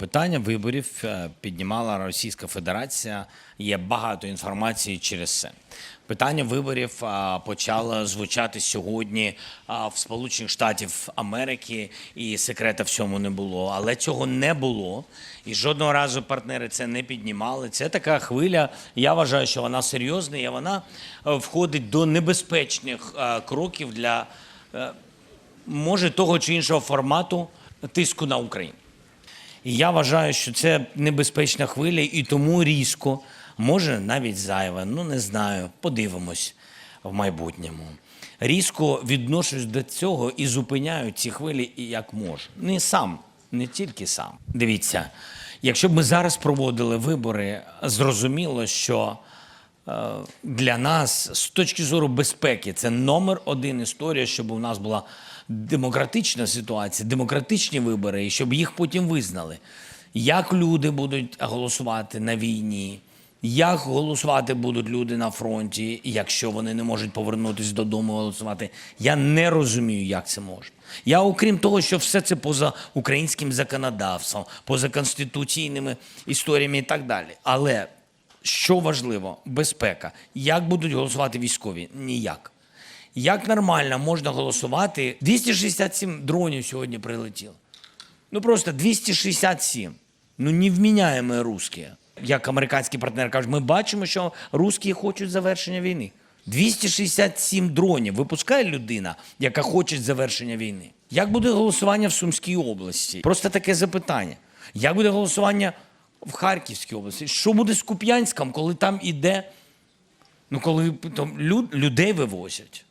Питання виборів е, піднімала Російська Федерація. Є багато інформації через це. Питання виборів почало звучати сьогодні в Сполучених Штатів Америки, і секрета в цьому не було. Але цього не було. І жодного разу партнери це не піднімали. Це така хвиля. Я вважаю, що вона серйозна, і вона е, входить до небезпечних е, кроків для е, може того чи іншого формату тиску на Україну. І я вважаю, що це небезпечна хвиля, і тому різко, може навіть зайве, ну не знаю, подивимось в майбутньому. Різко відношусь до цього і зупиняю ці хвилі як можу. Не сам, не тільки сам. Дивіться, якщо б ми зараз проводили вибори, зрозуміло, що для нас з точки зору безпеки це номер один історія, щоб у нас була демократична ситуація, демократичні вибори, і щоб їх потім визнали. Як люди будуть голосувати на війні, як голосувати будуть люди на фронті, якщо вони не можуть повернутися додому голосувати. Я не розумію, як це можна. Я, окрім того, що все це поза українським законодавством, поза конституційними історіями і так далі. Але що важливо, безпека. Як будуть голосувати військові? Ніяк. Як нормально можна голосувати? 267 дронів сьогодні прилетіло. Ну просто 267. Ну невміняємо русські. Як американські партнери кажуть, ми бачимо, що русські хочуть завершення війни. 267 дронів випускає людина, яка хоче завершення війни. Як буде голосування в Сумській області? Просто таке запитання. Як буде голосування в Харківській області? Що буде з Куп'янськом, коли там іде, ну коли там люд, людей вивозять?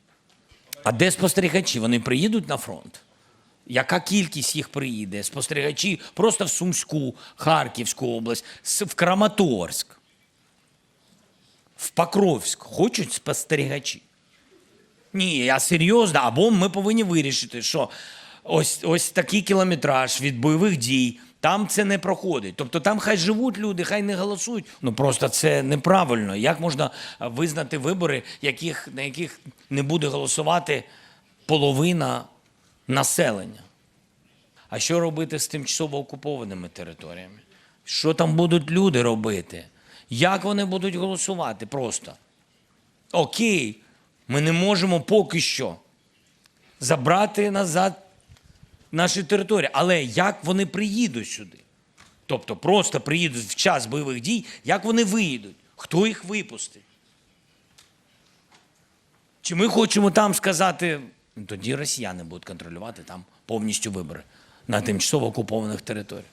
А де спостерігачі? Вони приїдуть на фронт? Яка кількість їх приїде? Спостерігачі просто в Сумську, Харківську область, в Краматорськ, в Покровськ. Хочуть спостерігачі? Ні, я серйозно. Або ми повинні вирішити, що ось, ось такий кілометраж від бойових дій. Там це не проходить. Тобто там хай живуть люди, хай не голосують. Ну просто це неправильно. Як можна е, визнати вибори, яких, на яких не буде голосувати половина населення? А що робити з тимчасово окупованими територіями? Що там будуть люди робити? Як вони будуть голосувати? Просто окей, ми не можемо поки що забрати назад наші території. Але як вони приїдуть сюди? Тобто просто приїдуть в час бойових дій, як вони виїдуть? Хто їх випустить? Чи ми хочемо там сказати, «Ну, тоді росіяни будуть контролювати там повністю вибори на тимчасово окупованих територіях.